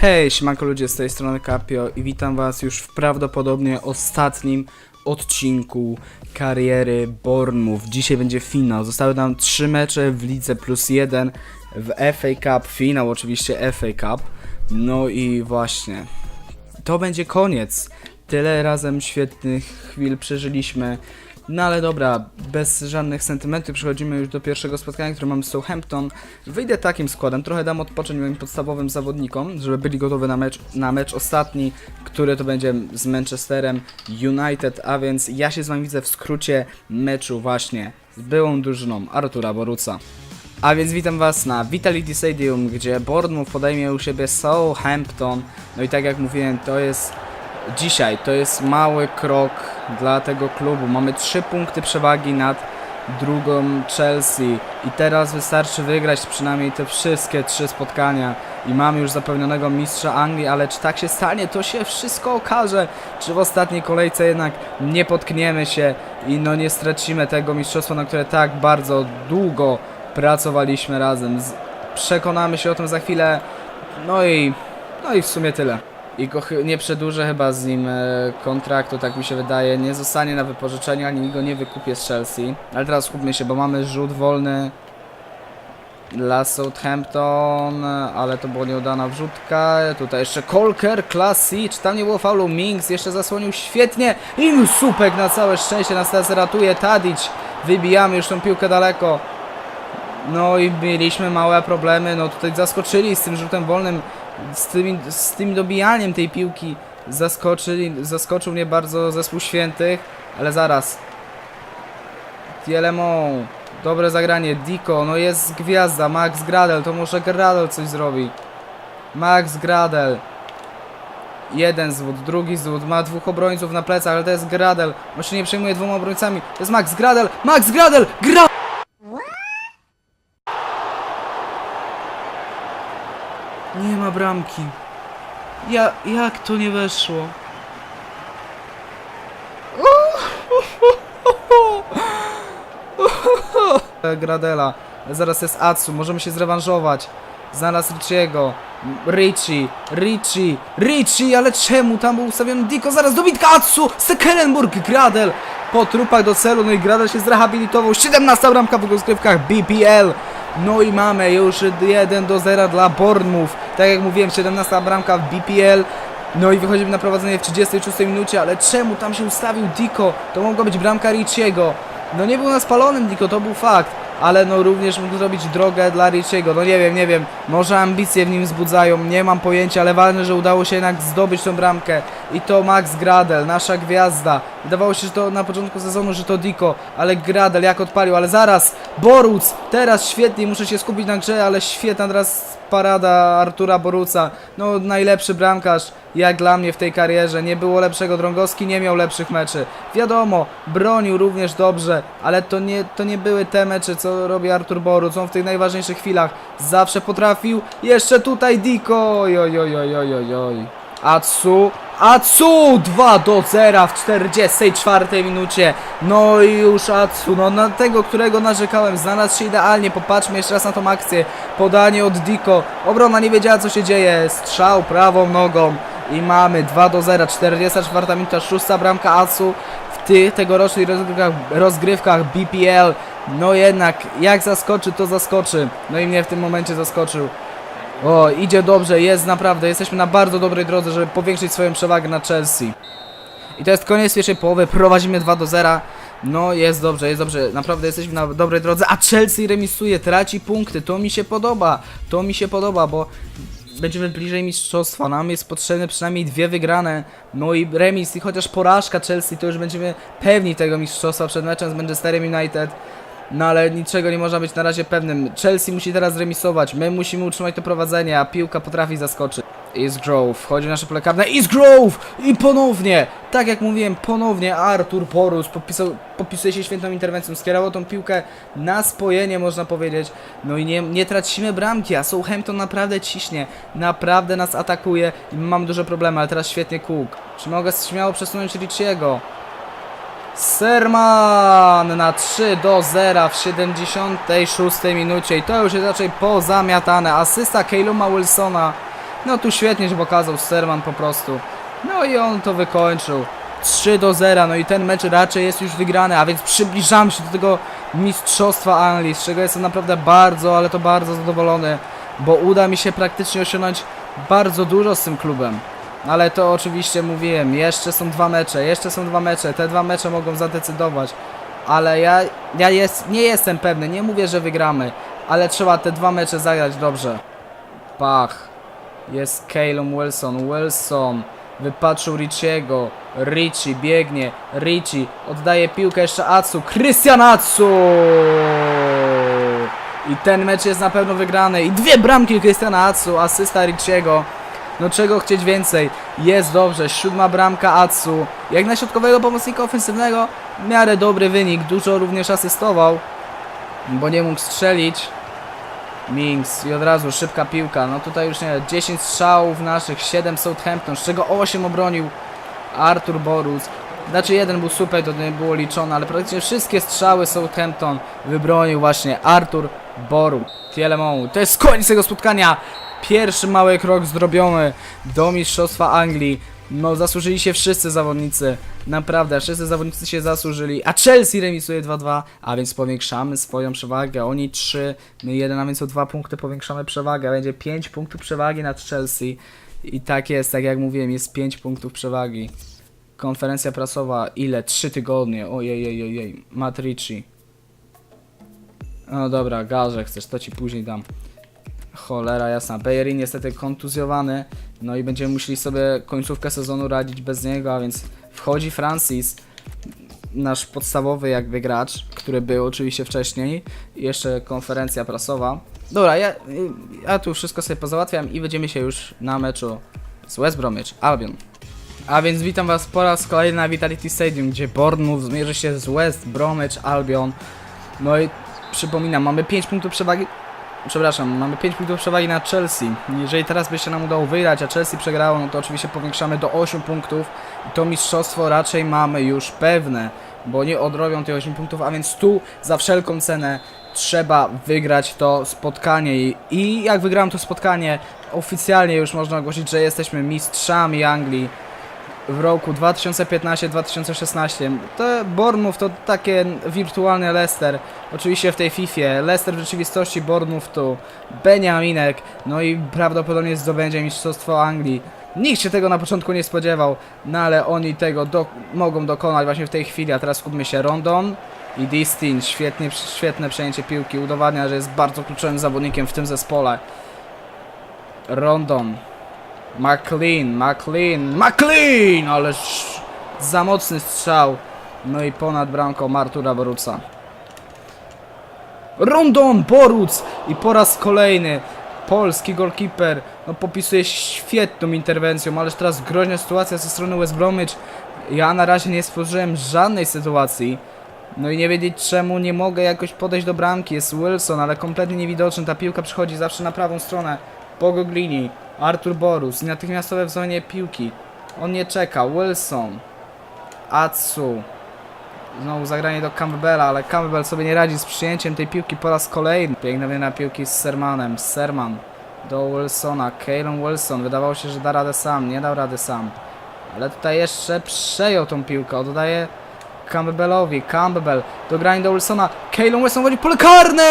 Hej, siemanko ludzie, z tej strony Capio i witam was już w prawdopodobnie ostatnim odcinku kariery Bournemouth. Dzisiaj będzie finał. Zostały nam trzy mecze w lidze plus jeden w FA Cup, finał oczywiście FA Cup. No i właśnie, to będzie koniec. Tyle razem świetnych chwil przeżyliśmy. No ale dobra, bez żadnych sentymentów przechodzimy już do pierwszego spotkania, które mamy z Southampton. Wyjdę takim składem, trochę dam odpocząć moim podstawowym zawodnikom, żeby byli gotowi na mecz, na mecz ostatni, który to będzie z Manchesterem United, a więc ja się z wami widzę w skrócie meczu właśnie z byłą drużyną Artura Boruca. A więc witam Was na Vitality Stadium, gdzie Bournemouth podejmie u siebie Southampton. No i tak jak mówiłem, to jest dzisiaj, to jest mały krok dla tego klubu. Mamy 3 punkty przewagi nad drugą Chelsea i teraz wystarczy wygrać przynajmniej te wszystkie trzy spotkania i mamy już zapewnionego mistrza Anglii, ale czy tak się stanie, to się wszystko okaże. Czy w ostatniej kolejce jednak nie potkniemy się i no nie stracimy tego mistrzostwa, na które tak bardzo długo pracowaliśmy razem. Przekonamy się o tym za chwilę. No i no i w sumie tyle. I go nie przedłużę chyba z nim e, kontraktu, tak mi się wydaje. Nie zostanie na wypożyczeniu, ani go nie wykupię z Chelsea. Ale teraz skupmy się, bo mamy rzut wolny dla Southampton, ale to była nieudana wrzutka. Tutaj jeszcze Kolker. Czy tam nie było faulu? Minks jeszcze zasłonił świetnie. I Supek na całe szczęście nas teraz ratuje. Tadic. Wybijamy już tą piłkę daleko. No i mieliśmy małe problemy, no tutaj zaskoczyli z tym rzutem wolnym, z tym, z tym dobijaniem tej piłki zaskoczyli, zaskoczył mnie bardzo zespół świętych, ale zaraz. Tielemon, dobre zagranie, Diko, no jest gwiazda, Max Gradel, to może Gradel coś zrobi. Max Gradel. Jeden zwód, drugi zwód, ma dwóch obrońców na plecach, ale to jest Gradel. On się nie przejmuje dwoma obrońcami. To jest Max Gradel, Max Gradel, gra! Nie ma bramki. Ja, jak to nie weszło? Gradela. Zaraz jest Atsu, możemy się zrewanżować. Znalazł Richiego. Richie, Richie, Richie, ale czemu tam był ustawiony Diko? Zaraz dobitka Atsu! Stekelenburg, Gradel! Po trupach do celu, no i Gradel się zrehabilitował. 17 bramka w rozgrywkach BPL. No i mamy już 1 do 0 dla Bournemouth. Tak jak mówiłem, 17 bramka w BPL. No i wychodzimy na prowadzenie w 36 minucie, ale czemu tam się ustawił Diko? To mogła być bramka Richiego. No nie był na spalonym Diko, to był fakt. Ale no również mógł zrobić drogę dla Richiego. No nie wiem, nie wiem. Może ambicje w nim wzbudzają, nie mam pojęcia, ale ważne, że udało się jednak zdobyć tą bramkę. I to Max Gradel, nasza gwiazda. Wydawało się, że to na początku sezonu, że to Diko, ale Gradel jak odpalił, ale zaraz Boruc, teraz świetnie, muszę się skupić na grze, ale świetna teraz parada Artura Boruca. No najlepszy bramkarz jak dla mnie w tej karierze. Nie było lepszego, Drągowski nie miał lepszych meczy. Wiadomo, bronił również dobrze, ale to nie, to nie były te mecze, co robi Artur Boruc. On w tych najważniejszych chwilach zawsze potrafił. Jeszcze tutaj Diko, oj, oj, oj, oj, oj, oj. Atsu, Atsu 2 do 0 w 44 minucie. No i już Atsu, no na tego, którego narzekałem, znalazł się idealnie. Popatrzmy jeszcze raz na tą akcję. Podanie od Diko. Obrona nie wiedziała co się dzieje. Strzał prawą nogą. I mamy 2 do 0, 44 minuta, szósta bramka Atsu w tych tegorocznych rozgrywkach, rozgrywkach BPL. No jednak, jak zaskoczy, to zaskoczy. No i mnie w tym momencie zaskoczył. O, idzie dobrze, jest naprawdę, jesteśmy na bardzo dobrej drodze, żeby powiększyć swoją przewagę na Chelsea. I to jest koniec pierwszej połowy, prowadzimy 2 do 0. No jest dobrze, jest dobrze, naprawdę jesteśmy na dobrej drodze, a Chelsea remisuje, traci punkty, to mi się podoba, to mi się podoba, bo będziemy bliżej mistrzostwa, nam jest potrzebne przynajmniej dwie wygrane, no i remis i chociaż porażka Chelsea, to już będziemy pewni tego mistrzostwa przed meczem z Manchesterem United. No ale niczego nie można być na razie pewnym. Chelsea musi teraz remisować, my musimy utrzymać to prowadzenie, a piłka potrafi zaskoczyć. Is Grove, wchodzi w nasze pole karne. Grove! I ponownie, tak jak mówiłem, ponownie Artur Porus podpisał, podpisuje się świętą interwencją, skierował tą piłkę na spojenie, można powiedzieć. No i nie, nie tracimy bramki, a Southampton naprawdę ciśnie, naprawdę nas atakuje i mamy duże problemy, ale teraz świetnie Cook. Czy mogę śmiało przesunąć Richiego? Serman na 3 do 0 w 76 minucie i to już jest raczej pozamiatane. Asysta Kaluma Wilsona No tu świetnie się pokazał Serman po prostu. No i on to wykończył. 3 do 0, no i ten mecz raczej jest już wygrany, a więc przybliżam się do tego mistrzostwa Anglii, z czego jestem naprawdę bardzo, ale to bardzo zadowolony, bo uda mi się praktycznie osiągnąć bardzo dużo z tym klubem. Ale to oczywiście mówiłem, jeszcze są dwa mecze, jeszcze są dwa mecze, te dwa mecze mogą zadecydować. Ale ja, ja jest, nie jestem pewny, nie mówię, że wygramy, ale trzeba te dwa mecze zagrać dobrze. Pach. Jest Calum Wilson. Wilson wypatrzył Richiego. Richie biegnie. Richie oddaje piłkę jeszcze Atsu. Christian Atsu! I ten mecz jest na pewno wygrany. I dwie bramki Christiana Atsu, asysta Richiego. No czego chcieć więcej? Jest dobrze, siódma bramka Atsu. Jak na środkowego pomocnika ofensywnego, w miarę dobry wynik. Dużo również asystował, bo nie mógł strzelić. Minks i od razu szybka piłka. No tutaj już nie, 10 strzałów naszych, 7 Southampton, z czego 8 obronił Artur Borus. Znaczy jeden był super, to nie było liczone, ale praktycznie wszystkie strzały Southampton wybronił właśnie Artur Boru. Tielemon. To jest koniec tego spotkania. Pierwszy mały krok zrobiony do Mistrzostwa Anglii. No zasłużyli się wszyscy zawodnicy. Naprawdę, wszyscy zawodnicy się zasłużyli. A Chelsea remisuje 2-2, a więc powiększamy swoją przewagę. Oni 3, my 1, a więc o 2 punkty powiększamy przewagę. Będzie 5 punktów przewagi nad Chelsea. I tak jest, tak jak mówiłem, jest 5 punktów przewagi. Konferencja prasowa, ile? 3 tygodnie. Ojej, ojej, ojej. Matrici. No dobra, garze chcesz, to ci później dam. Cholera jasna. Bellerin niestety kontuzjowany, no i będziemy musieli sobie końcówkę sezonu radzić bez niego, a więc wchodzi Francis, nasz podstawowy jakby gracz, który był oczywiście wcześniej, jeszcze konferencja prasowa. Dobra, ja, ja tu wszystko sobie pozałatwiam i będziemy się już na meczu z West Bromwich Albion. A więc witam was po raz kolejny na Vitality Stadium, gdzie Bournemouth zmierzy się z West Bromwich Albion. No i przypominam, mamy 5 punktów przewagi Przepraszam, mamy 5 punktów przewagi na Chelsea. Jeżeli teraz by się nam udało wygrać, a Chelsea przegrało, no to oczywiście powiększamy do 8 punktów. I to mistrzostwo raczej mamy już pewne, bo nie odrobią tych 8 punktów, a więc tu za wszelką cenę trzeba wygrać to spotkanie. I, jak wygram to spotkanie, oficjalnie już można ogłosić, że jesteśmy mistrzami Anglii w roku 2015-2016. To Bournemouth to takie wirtualne Leicester. Oczywiście w tej Fifie. Leicester w rzeczywistości Bournemouth to Beniaminek. No i prawdopodobnie zdobędzie Mistrzostwo Anglii. Nikt się tego na początku nie spodziewał, no ale oni tego do mogą dokonać właśnie w tej chwili. A teraz skupmy się Rondon i Distin. Świetnie, świetne przejęcie piłki. Udowadnia, że jest bardzo kluczowym zawodnikiem w tym zespole. Rondon. McLean, McLean, McLean! Ależ za mocny strzał. No i ponad bramką Artura Boruca. Rondon, Boruc! I po raz kolejny polski golkiper no, popisuje świetną interwencją, ależ teraz groźna sytuacja ze strony West Bromwich. Ja na razie nie stworzyłem żadnej sytuacji. No i nie wiedzieć czemu nie mogę jakoś podejść do bramki. Jest Wilson, ale kompletnie niewidoczny. Ta piłka przychodzi zawsze na prawą stronę. Po Goglini. Artur Borus. Natychmiastowe wzwanie piłki. On nie czeka. Wilson. Atsu. Znowu zagranie do Campbella, ale Campbell sobie nie radzi z przyjęciem tej piłki po raz kolejny. Piękna wymiana piłki z Sermanem. Serman do Wilsona. Kalen Wilson. Wydawało się, że da radę sam. Nie dał rady sam. Ale tutaj jeszcze przejął tą piłkę. Oddaje Campbellowi. Campbell do grania do Wilsona. Kalen Wilson wchodzi w pole karne!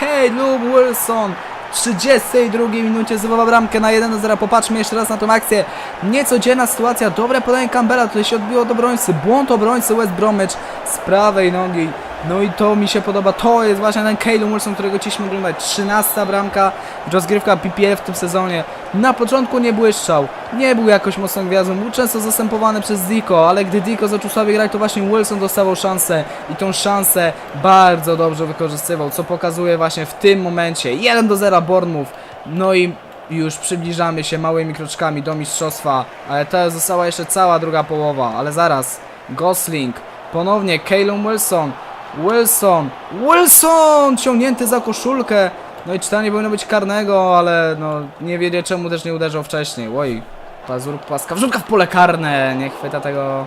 Kalen Wilson 32 minucie zdobywa bramkę na 1 do 0. Popatrzmy jeszcze raz na tą akcję. Niecodzienna sytuacja. Dobre podanie Campbella. Tutaj się odbiło do obrońcy. Błąd obrońcy West Bromwich z prawej nogi. No i to mi się podoba. To jest właśnie ten Kalen Wilson, którego chcieliśmy oglądać. 13 bramka rozgrywka PPL w tym sezonie. Na początku nie błyszczał. Nie był jakoś mocną gwiazdą. Był często zastępowany przez Dico, ale gdy Dico zaczął słabiej grać, to właśnie Wilson dostawał szansę. I tą szansę bardzo dobrze wykorzystywał, co pokazuje właśnie w tym momencie. 1 do 0 Bournemouth. No i już przybliżamy się małymi kroczkami do mistrzostwa, ale to została jeszcze cała druga połowa, ale zaraz Gosling, ponownie Kalen Wilson, Wilson, Wilson ciągnięty za koszulkę, no i czytanie powinno być karnego, ale no nie wiedzieć czemu też nie uderzał wcześniej, oj, pazur płaska, wrzutka w pole karne, nie chwyta tego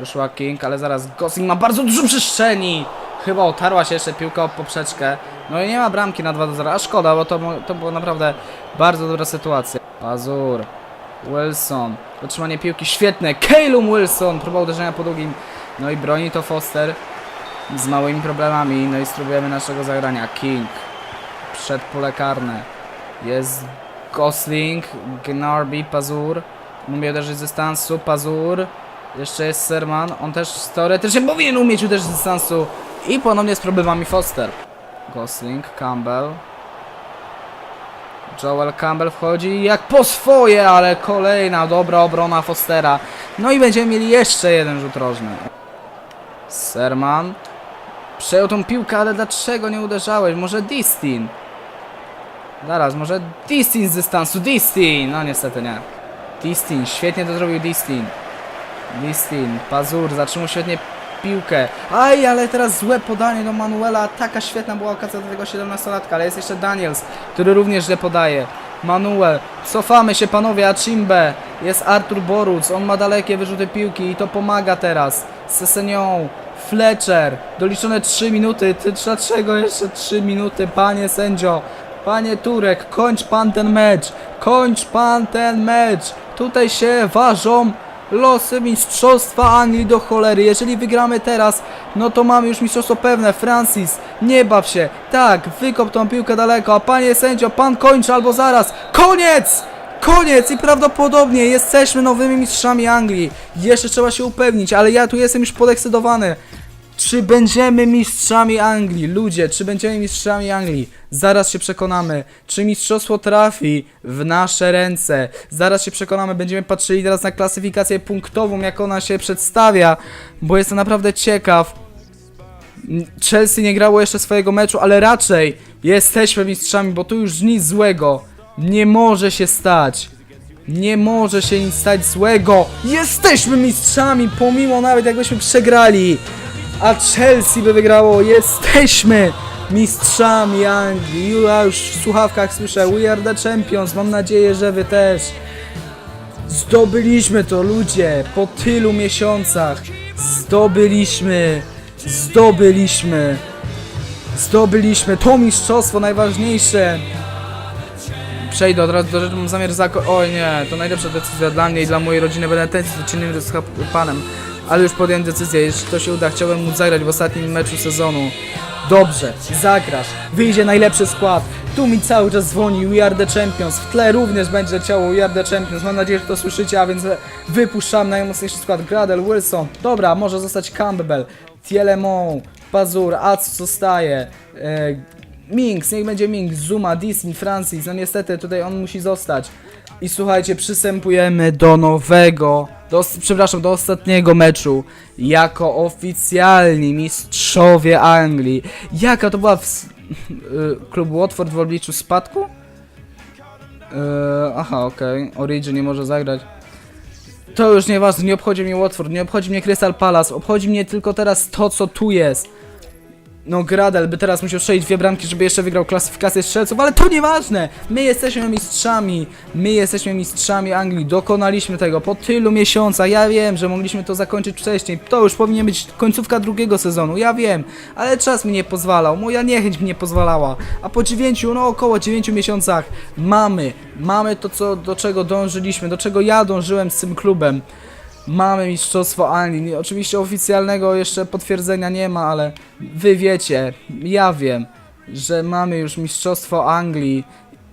Joshua King, ale zaraz Gosling ma bardzo dużo przestrzeni. Chyba otarła się jeszcze piłka o poprzeczkę. No i nie ma bramki na 2 do 0, a szkoda, bo to, to była naprawdę bardzo dobra sytuacja. Pazur, Wilson, otrzymanie piłki świetne, Calum Wilson, próba uderzenia po długim, no i broni to Foster z małymi problemami, no i spróbujemy naszego zagrania. King, przed pole karne, jest Gosling, Gnarby, Pazur, umie uderzyć z dystansu, Pazur, jeszcze jest Serman, on też teoretycznie powinien umieć uderzyć z dystansu i ponownie z problemami Foster. Gosling, Campbell. Joel Campbell wchodzi jak po swoje, ale kolejna dobra obrona Fostera. No i będziemy mieli jeszcze jeden rzut rożny. Serman. Przejął tą piłkę, ale dlaczego nie uderzałeś? Może Distin? Zaraz, może Distin z dystansu. Distin! No niestety nie. Distin, świetnie to zrobił Distin. Distin, Pazur, zatrzymał świetnie piłkę. Aj, ale teraz złe podanie do Manuela. Taka świetna była okazja do tego 17-latka, ale jest jeszcze Daniels, który również źle podaje. Manuel, cofamy się panowie, Achimbe, jest Artur Boruc, on ma dalekie wyrzuty piłki i to pomaga teraz. Sesenion, Fletcher, doliczone 3 minuty, ty dlaczego jeszcze 3 minuty, panie sędzio? Panie Turek, kończ pan ten mecz, kończ pan ten mecz. Tutaj się ważą losy mistrzostwa Anglii do cholery. Jeżeli wygramy teraz, no to mamy już mistrzostwo pewne. Francis, nie baw się. Tak, wykop tą piłkę daleko. A panie sędzio, pan kończy albo zaraz. Koniec! Koniec i prawdopodobnie jesteśmy nowymi mistrzami Anglii. Jeszcze trzeba się upewnić, ale ja tu jestem już podekscytowany. Czy będziemy mistrzami Anglii? Ludzie, czy będziemy mistrzami Anglii? Zaraz się przekonamy. Czy mistrzostwo trafi w nasze ręce? Zaraz się przekonamy. Będziemy patrzyli teraz na klasyfikację punktową, jak ona się przedstawia, bo jestem naprawdę ciekaw. Chelsea nie grało jeszcze swojego meczu, ale raczej jesteśmy mistrzami, bo tu już nic złego nie może się stać. Nie może się nic stać złego. Jesteśmy mistrzami, pomimo nawet jakbyśmy przegrali. A Chelsea by wygrało. Jesteśmy mistrzami Anglii. Ja już w słuchawkach słyszę We are the champions. Mam nadzieję, że wy też. Zdobyliśmy to, ludzie, po tylu miesiącach. Zdobyliśmy. Zdobyliśmy. Zdobyliśmy to mistrzostwo najważniejsze. Przejdę od razu do rzeczy, mam zamiar zako... Oj nie, to najlepsza decyzja dla mnie i dla mojej rodziny. Będę czynnym z panem. Ale już podjąłem decyzję, jeśli to się uda, chciałbym móc zagrać w ostatnim meczu sezonu. Dobrze, zagrasz, wyjdzie najlepszy skład. Tu mi cały czas dzwoni We Are The Champions. W tle również będzie leciało We Are The Champions. Mam nadzieję, że to słyszycie, a więc wypuszczam najmocniejszy skład. Gradel, Wilson, dobra, może zostać Campbell, Tielemon, Pazur, Acu zostaje. E, Minks, niech będzie Minks, Zuma, Disney, Francis, no niestety tutaj on musi zostać. I słuchajcie, przystępujemy do nowego, do, przepraszam, do ostatniego meczu jako oficjalni mistrzowie Anglii. Jaka to była w, y, klub Watford w obliczu spadku? Yy, aha, okej, Origin nie może zagrać. To już nieważne, nie obchodzi mnie Watford, nie obchodzi mnie Crystal Palace, obchodzi mnie tylko teraz to, co tu jest. No Gradel by teraz musiał strzelić dwie bramki, żeby jeszcze wygrał klasyfikację strzelców, ale to nieważne! My jesteśmy mistrzami, my jesteśmy mistrzami Anglii, dokonaliśmy tego po tylu miesiącach, ja wiem, że mogliśmy to zakończyć wcześniej, to już powinien być końcówka drugiego sezonu, ja wiem, ale czas mi nie pozwalał, moja niechęć mi nie pozwalała, a po dziewięciu, no około dziewięciu miesiącach mamy, mamy to, co, do czego dążyliśmy, do czego ja dążyłem z tym klubem. Mamy Mistrzostwo Anglii. Oczywiście oficjalnego jeszcze potwierdzenia nie ma, ale wy wiecie, ja wiem, że mamy już Mistrzostwo Anglii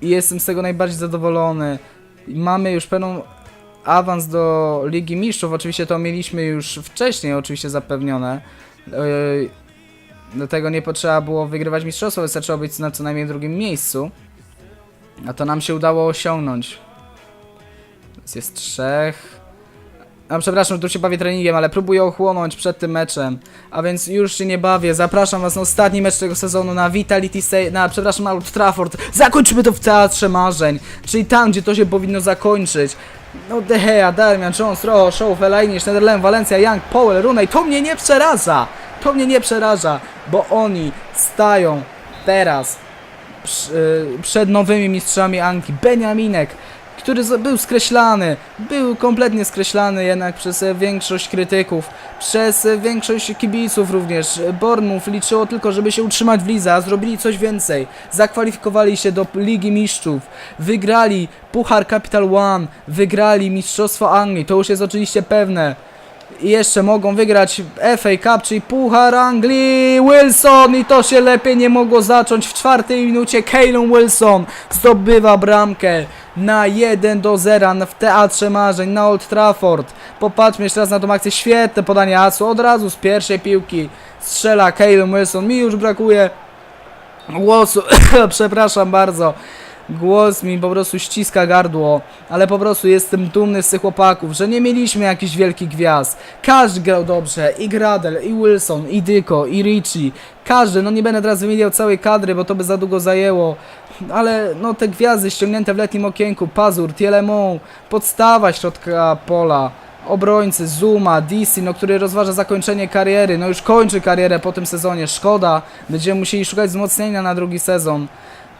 i jestem z tego najbardziej zadowolony. Mamy już pełną awans do Ligi Mistrzów. Oczywiście to mieliśmy już wcześniej oczywiście zapewnione. Yy, Dlatego nie potrzeba było wygrywać mistrzostwo, wystarczyło być na co najmniej drugim miejscu. A to nam się udało osiągnąć. Jest trzech. A przepraszam, tu się bawię treningiem, ale próbuję ochłonąć przed tym meczem. A więc już się nie bawię. Zapraszam was na ostatni mecz tego sezonu na Vitality Stadium, na przepraszam, na Old Trafford. Zakończymy to w Teatrze Marzeń, czyli tam, gdzie to się powinno zakończyć. No De Gea, Darmian, Jones, Rojo, Show, Fellaini, Schneiderlin, Valencia, Young, Powell, Rooney. To mnie nie przeraża. To mnie nie przeraża, bo oni stają teraz y, przed nowymi mistrzami Anglii. Beniaminek, który był skreślany, był kompletnie skreślany jednak przez e, większość krytyków, przez e, większość kibiców również. Bournemouth liczyło tylko, żeby się utrzymać w lidze, a zrobili coś więcej. Zakwalifikowali się do Ligi Mistrzów, wygrali Puchar Capital One, wygrali Mistrzostwo Anglii, to już jest oczywiście pewne. I jeszcze mogą wygrać FA Cup, czyli Puchar Anglii. Wilson i to się lepiej nie mogło zacząć. W czwartej minucie Kalen Wilson zdobywa bramkę na 1 do 0 w Teatrze Marzeń na Old Trafford. Popatrzmy jeszcze raz na tą akcję. Świetne podanie Asu. Od razu z pierwszej piłki strzela Kalen Wilson. Mi już brakuje głosu. Przepraszam bardzo. Głos mi po prostu ściska gardło, ale po prostu jestem dumny z tych chłopaków, że nie mieliśmy jakichś wielkich gwiazd. Każdy grał dobrze, i Gradel, i Wilson, i Dyko, i Richie. Każdy, no nie będę teraz wymieniał całej kadry, bo to by za długo zajęło. Ale no te gwiazdy ściągnięte w letnim okienku, Pazur, Tielemon, podstawa środka pola. Obrońcy, Zuma, DC, no który rozważa zakończenie kariery, no już kończy karierę po tym sezonie, szkoda, będziemy musieli szukać wzmocnienia na drugi sezon,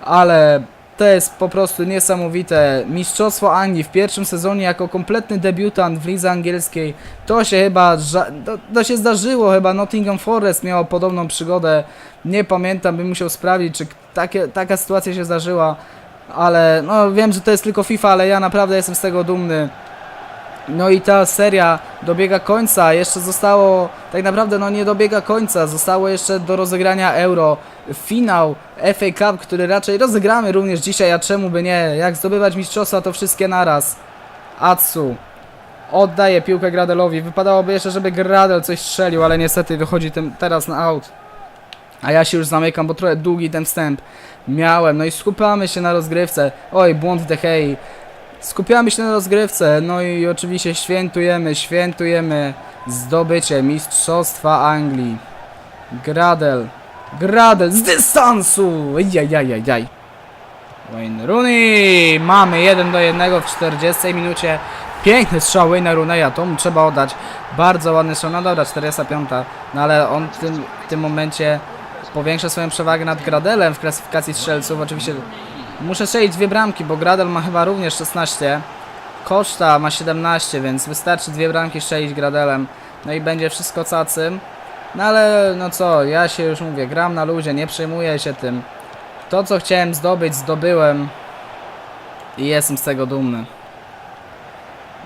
ale to jest po prostu niesamowite. Mistrzostwo Anglii w pierwszym sezonie jako kompletny debiutant w lidze angielskiej. To się chyba, to, to się zdarzyło chyba, Nottingham Forest miało podobną przygodę. Nie pamiętam, bym musiał sprawdzić, czy takie, taka sytuacja się zdarzyła. Ale no wiem, że to jest tylko FIFA, ale ja naprawdę jestem z tego dumny. No i ta seria dobiega końca, jeszcze zostało, tak naprawdę no nie dobiega końca, zostało jeszcze do rozegrania Euro, finał FA Cup, który raczej rozegramy również dzisiaj, a czemu by nie, jak zdobywać mistrzostwa to wszystkie naraz. Atsu oddaje piłkę Gradelowi, wypadałoby jeszcze, żeby Gradel coś strzelił, ale niestety wychodzi tym teraz na out. A ja się już zamykam, bo trochę długi ten wstęp miałem, no i skupiamy się na rozgrywce, oj błąd Dehei. Skupiamy się na rozgrywce, no i oczywiście świętujemy, świętujemy zdobycie Mistrzostwa Anglii. Gradel, Gradel z dystansu! Jajajajaj. Wayne Rooney! Mamy 1 do 1 w 40 minucie. Piękny strzał Wayne'a Rooneya, to mu trzeba oddać. Bardzo ładny strzał, no dobra, 45. No ale on w tym, w tym momencie powiększa swoją przewagę nad Gradelem w klasyfikacji strzelców. Oczywiście muszę strzelić dwie bramki, bo Gradel ma chyba również 16. Koszta ma 17, więc wystarczy dwie bramki strzelić Gradelem. No i będzie wszystko cacym. No ale no co, ja się już mówię, gram na luzie, nie przejmuję się tym. To co chciałem zdobyć, zdobyłem. I jestem z tego dumny.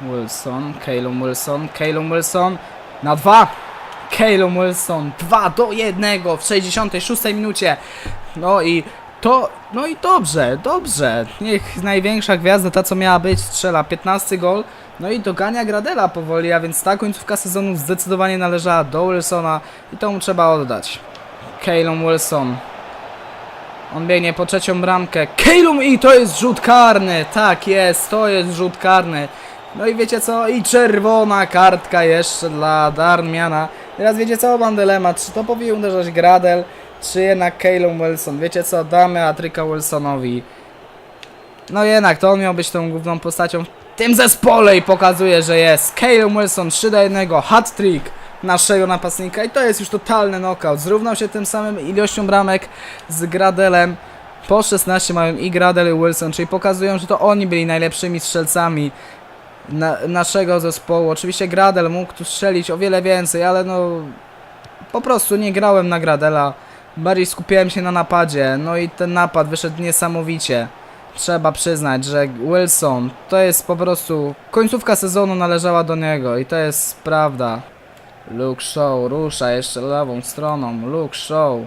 Wilson, Calum Wilson, Calum Wilson na dwa. Calum Wilson 2 do 1 w 66 minucie. No i to, no i dobrze, dobrze. Niech największa gwiazda, ta co miała być, strzela 15 gol. No i dogania Gradela powoli, a więc ta końcówka sezonu zdecydowanie należała do Wilsona i to mu trzeba oddać. Calum Wilson. On biegnie po trzecią bramkę. Calum i to jest rzut karny. Tak jest, to jest rzut karny. No i wiecie co? I czerwona kartka jeszcze dla Darmiana. Teraz wiecie co? Mam dylemat. Czy to powinien uderzać Gradel, czy jednak Calum Wilson? Wiecie co? Damy Atryka Wilsonowi. No jednak, to on miał być tą główną postacią w tym zespole i pokazuje, że jest. Calum Wilson 3 do 1, hat-trick naszego napastnika i to jest już totalny knockout. Zrównał się tym samym ilością bramek z Gradelem. Po 16 mają i Gradel i Wilson, czyli pokazują, że to oni byli najlepszymi strzelcami na, naszego zespołu. Oczywiście Gradel mógł tu strzelić o wiele więcej, ale no po prostu nie grałem na Gradela. Bardziej skupiałem się na napadzie, no i ten napad wyszedł niesamowicie. Trzeba przyznać, że Wilson to jest po prostu końcówka sezonu należała do niego i to jest prawda. Luke Shaw rusza jeszcze lewą stroną. Luke Shaw.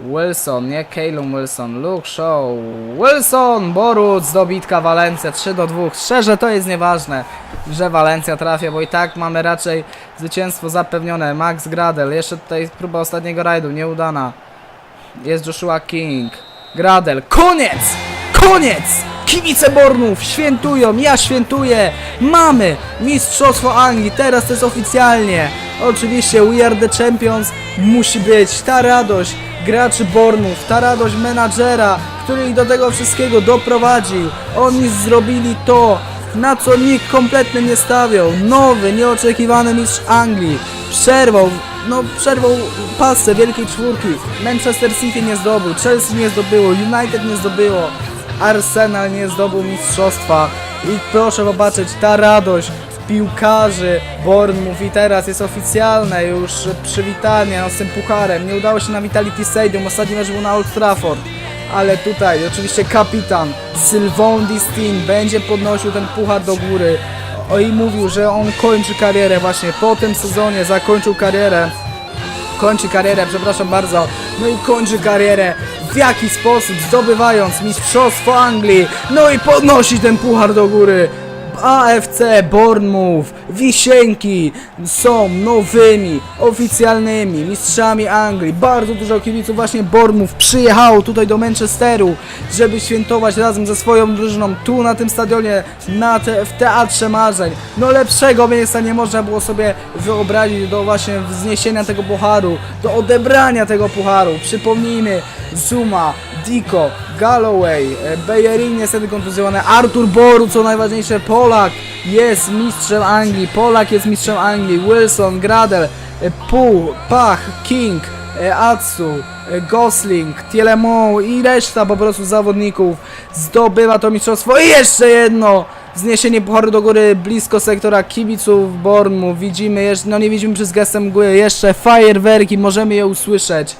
Wilson, nie Calum Wilson. Luke Shaw. Wilson! Boruc, zdobitka Walencja 3 do 2. Szczerze to jest nieważne, że Walencja trafia, bo i tak mamy raczej zwycięstwo zapewnione. Max Gradel, jeszcze tutaj próba ostatniego rajdu, nieudana. Jest Joshua King. Gradel, koniec! Koniec! Kibice Bornów świętują, ja świętuję. Mamy Mistrzostwo Anglii, teraz to jest oficjalnie. Oczywiście We Are The Champions musi być ta radość graczy Bornów, ta radość menadżera, który ich do tego wszystkiego doprowadził. Oni zrobili to, na co nikt kompletnie nie stawiał. Nowy, nieoczekiwany mistrz Anglii. Przerwał, no przerwał pasę wielkiej czwórki. Manchester City nie zdobył, Chelsea nie zdobyło, United nie zdobyło. Arsenal nie zdobył mistrzostwa. I proszę zobaczyć, ta radość piłkarzy Bournemouth i teraz jest oficjalne już przywitanie z tym pucharem. Nie udało się na Vitality Stadium, ostatni mecz był na Old Trafford. Ale tutaj oczywiście kapitan Sylvain Distin będzie podnosił ten puchar do góry. O i mówił, że on kończy karierę właśnie po tym sezonie, zakończył karierę. Kończy karierę, przepraszam bardzo, no i kończy karierę. W jaki sposób, zdobywając Mistrzostwo Anglii, no i podnosi ten puchar do góry. AFC Bournemouth, Wisienki są nowymi, oficjalnymi mistrzami Anglii. Bardzo dużo kibiców właśnie Bournemouth przyjechało tutaj do Manchesteru, żeby świętować razem ze swoją drużyną tu na tym stadionie, na te, w Teatrze Marzeń. No lepszego miejsca nie można było sobie wyobrazić do właśnie wzniesienia tego pucharu, do odebrania tego pucharu. Przypomnijmy, Zuma, Diko, Galloway, e, Bellerin niestety kontuzjowany, Artur Boru, co najważniejsze, Polak jest mistrzem Anglii, Polak jest mistrzem Anglii, Wilson, Gradel, e, Pu, Pach, King, e, Atsu, Gosling, Tielemont i reszta po prostu zawodników zdobywa to mistrzostwo. I jeszcze jedno zniesienie pucharu do góry blisko sektora kibiców Bournemouth widzimy, jeszcze, no nie widzimy przez gestem mgły, jeszcze fajerwerki, możemy je usłyszeć.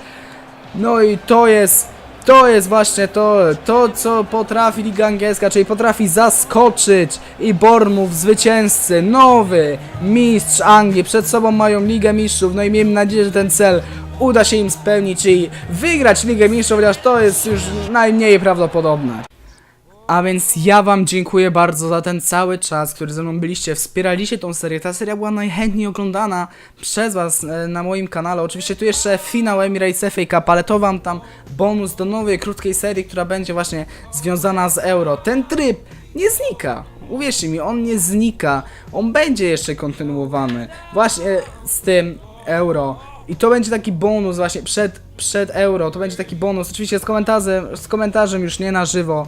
No i to jest, to jest właśnie to, to co potrafi Liga Angielska, czyli potrafi zaskoczyć i Bournemouth zwycięzcy, nowy mistrz Anglii, przed sobą mają Ligę Mistrzów, no i miejmy nadzieję, że ten cel uda się im spełnić, czyli wygrać Ligę Mistrzów, chociaż to jest już najmniej prawdopodobne. A więc ja wam dziękuję bardzo za ten cały czas, który ze mną byliście, wspieraliście tą serię. Ta seria była najchętniej oglądana przez was e, na moim kanale. Oczywiście tu jeszcze finał Emirates FA Cup, ale to wam tam bonus do nowej, krótkiej serii, która będzie właśnie związana z Euro. Ten tryb nie znika. Uwierzcie mi, on nie znika. On będzie jeszcze kontynuowany. Właśnie z tym Euro. I to będzie taki bonus właśnie przed, przed Euro. To będzie taki bonus. Oczywiście z komentarzem, z komentarzem już nie na żywo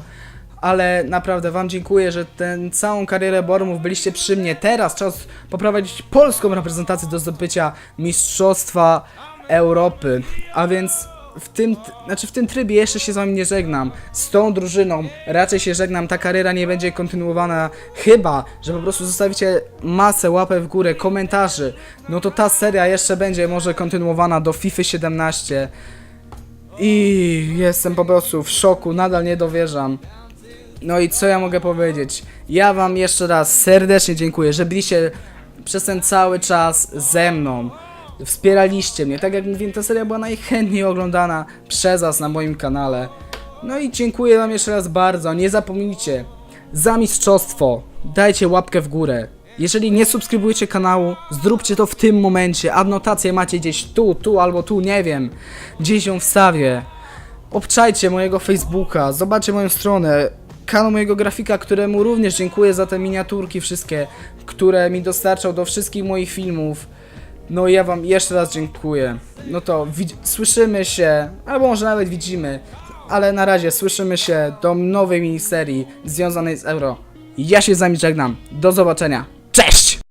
ale naprawdę Wam dziękuję, że tę całą karierę Bormów byliście przy mnie. Teraz czas poprowadzić polską reprezentację do zdobycia Mistrzostwa Europy. A więc w tym, znaczy w tym trybie jeszcze się z Wami nie żegnam. Z tą drużyną raczej się żegnam. Ta kariera nie będzie kontynuowana, chyba, że po prostu zostawicie masę łapek w górę, komentarzy. No to ta seria jeszcze będzie może kontynuowana do FIFA 17. I jestem po prostu w szoku, nadal nie dowierzam. No i co ja mogę powiedzieć? Ja wam jeszcze raz serdecznie dziękuję, że byliście przez ten cały czas ze mną. Wspieraliście mnie. Tak jak mówiłem, ta seria była najchętniej oglądana przez was na moim kanale. No i dziękuję wam jeszcze raz bardzo. Nie zapomnijcie, za mistrzostwo dajcie łapkę w górę. Jeżeli nie subskrybujecie kanału, zróbcie to w tym momencie. Adnotację macie gdzieś tu, tu albo tu, nie wiem. Gdzieś ją wstawię. Obczajcie mojego Facebooka, zobaczcie moją stronę, kanał mojego grafika, któremu również dziękuję za te miniaturki wszystkie, które mi dostarczał do wszystkich moich filmów. No i ja wam jeszcze raz dziękuję. No to słyszymy się, albo może nawet widzimy, ale na razie słyszymy się do nowej miniserii związanej z Euro. Ja się z wami żegnam. Do zobaczenia. Cześć!